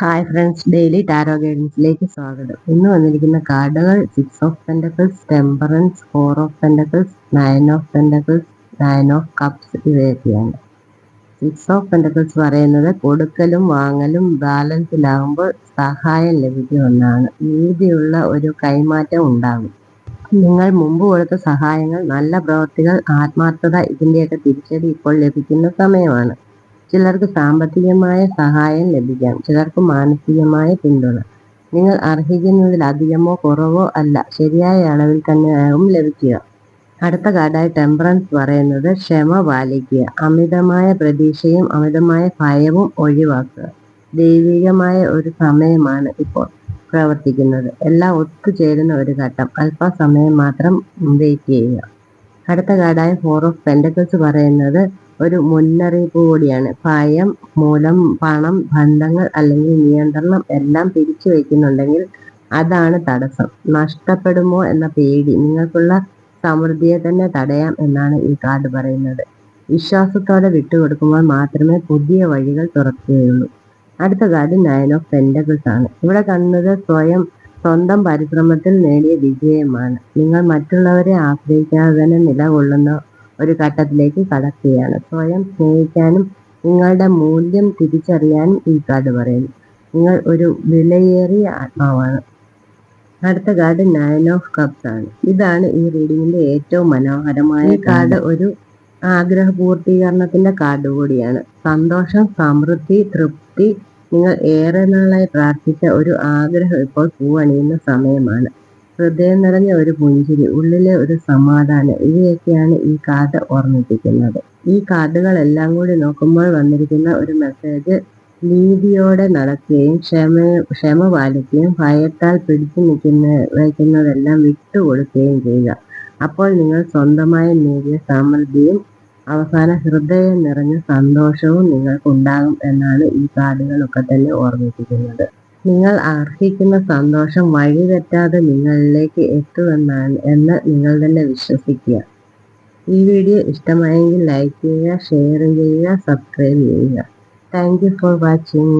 Hi friends daily tarot ഗൈഡൻസിലേക്ക് സ്വാഗതം. ഇന്ന് വന്നിരിക്കുന്ന കാർഡുകൾ six of pentacles temperance four of pentacles nine of pentacles nine of cups ഇവയൊക്കെയാണ്. സിക്സ് ഓഫ് പെൻഡക്കിൾസ് പറയുന്നത് കൊടുക്കലും വാങ്ങലും ബാലൻസിലാകുമ്പോൾ സഹായം ലഭിക്കുമെന്നാണ് നീതിയുള്ള ഒരു കൈമാറ്റം ഉണ്ടാകും. നിങ്ങൾ മുമ്പ് കൊടുത്ത സഹായങ്ങൾ നല്ല പ്രവൃത്തികൾ ആത്മാർത്ഥത ഇതിന്റെയൊക്കെ തിരിച്ചടി ഇപ്പോൾ ലഭിക്കുന്ന സമയമാണ്. ചിലർക്ക് സാമ്പത്തികമായ സഹായം ലഭിക്കാം ചിലർക്ക് മാനസികമായ പിന്തുണ. നിങ്ങൾ അർഹിക്കുന്നതിൽ അർഹിക്കുന്നതിലധികമോ കുറവോ അല്ല ശരിയായ അളവിൽ തന്നെയാകും ലഭിക്കുക. അടുത്ത കാർഡായി ടെമ്പറൻസ് പറയുന്നത് ക്ഷമ പാലിക്കുക അമിതമായ പ്രതീക്ഷയും അമിതമായ ഭയവും ഒഴിവാക്കുക. ദൈവികമായ ഒരു സമയമാണ് ഇപ്പോൾ പ്രവർത്തിക്കുന്നത്. എല്ലാം ഒത്തുചേരുന്ന ഒരു ഘട്ടം അല്പസമയം മാത്രം വെയിറ്റ് ചെയ്യുക. അടുത്ത കാർഡായ ഫോർ ഓഫ് പെൻഡക്കിൾസ് പറയുന്നത് ഒരു മുന്നറിയിപ്പ് കൂടിയാണ്. ഭയം മൂലം പണം ബന്ധങ്ങൾ അല്ലെങ്കിൽ നിയന്ത്രണം എല്ലാം പിരിച്ചു വയ്ക്കുന്നുണ്ടെങ്കിൽ അതാണ് തടസ്സം. നഷ്ടപ്പെടുമോ എന്ന പേടി നിങ്ങൾക്കുള്ള സമൃദ്ധിയെ തന്നെ തടയാം എന്നാണ് ഈ കാർഡ് പറയുന്നത്. വിശ്വാസത്തോടെ വിട്ടുകൊടുക്കുമ്പോൾ മാത്രമേ പുതിയ വഴികൾ തുറക്കുകയുള്ളൂ. അടുത്ത കാർഡ് നയൻ ഓഫ് പെൻഡക്കിൾസ് ആണ്. ഇവിടെ കാണുന്നത് സ്വയം സ്വന്തം പരിശ്രമത്തിൽ നേടിയ വിജയമാണ്. നിങ്ങൾ മറ്റുള്ളവരെ ആശ്രയിക്കാതെ തന്നെ നിലകൊള്ളുന്ന ഒരു ഘട്ടത്തിലേക്ക് കടക്കുകയാണ്. സ്വയം സ്നേഹിക്കാനും നിങ്ങളുടെ മൂല്യം തിരിച്ചറിയാനും ഈ കാർഡ് പറയുന്നു. നിങ്ങൾ ഒരു വിലയേറിയ ആത്മാവാണ്. അടുത്ത കാർഡ് നയൻ ഓഫ് കപ്സ് ആണ്. ഇതാണ് ഈ റീഡിങ്ങിന്റെ ഏറ്റവും മനോഹരമായ കാർഡ്. ഒരു ആഗ്രഹ പൂർത്തീകരണത്തിന്റെ കാർഡ് കൂടിയാണ്. സന്തോഷം സമൃദ്ധി തൃപ്തി നിങ്ങൾ ഏറെ നാളായി പ്രാർത്ഥിച്ച ഒരു ആഗ്രഹം ഇപ്പോൾ പൂവണിയുന്ന സമയമാണ്. ഹൃദയം നിറഞ്ഞ ഒരു പുഞ്ചിരി ഉള്ളിലെ ഒരു സമാധാനം ഇവയൊക്കെയാണ് ഈ കാർഡ് ഓർമ്മിപ്പിക്കുന്നത്. ഈ കാർഡുകളെല്ലാം കൂടി നോക്കുമ്പോൾ വന്നിരിക്കുന്ന ഒരു മെസ്സേജ് നീതിയോടെ നടക്കുകയും ക്ഷമ ക്ഷമ പാലിക്കുകയും ഭയത്താൽ പിടിച്ചു നിൽക്കുന്ന വയ്ക്കുന്നതെല്ലാം വിട്ടുകൊടുക്കുകയും ചെയ്യുക. അപ്പോൾ നിങ്ങൾ സ്വന്തമായി നേടിയ സമൃദ്ധിയും അവസാന ഹൃദയം നിറഞ്ഞ സന്തോഷവും നിങ്ങൾക്കുണ്ടാകും എന്നാണ് ഈ കാർഡുകളൊക്കെ തന്നെ ഓർമ്മിപ്പിക്കുന്നത്. നിങ്ങൾ അർഹിക്കുന്ന സന്തോഷം വഴിതെറ്റാതെ നിങ്ങളിലേക്ക് എത്തുമെന്നാണ് എന്ന് നിങ്ങൾ തന്നെ വിശ്വസിക്കുക. ഈ വീഡിയോ ഇഷ്ടമായെങ്കിൽ ലൈക്ക് ചെയ്യുക ഷെയർ ചെയ്യുക സബ്സ്ക്രൈബ് ചെയ്യുക. Thank for watching.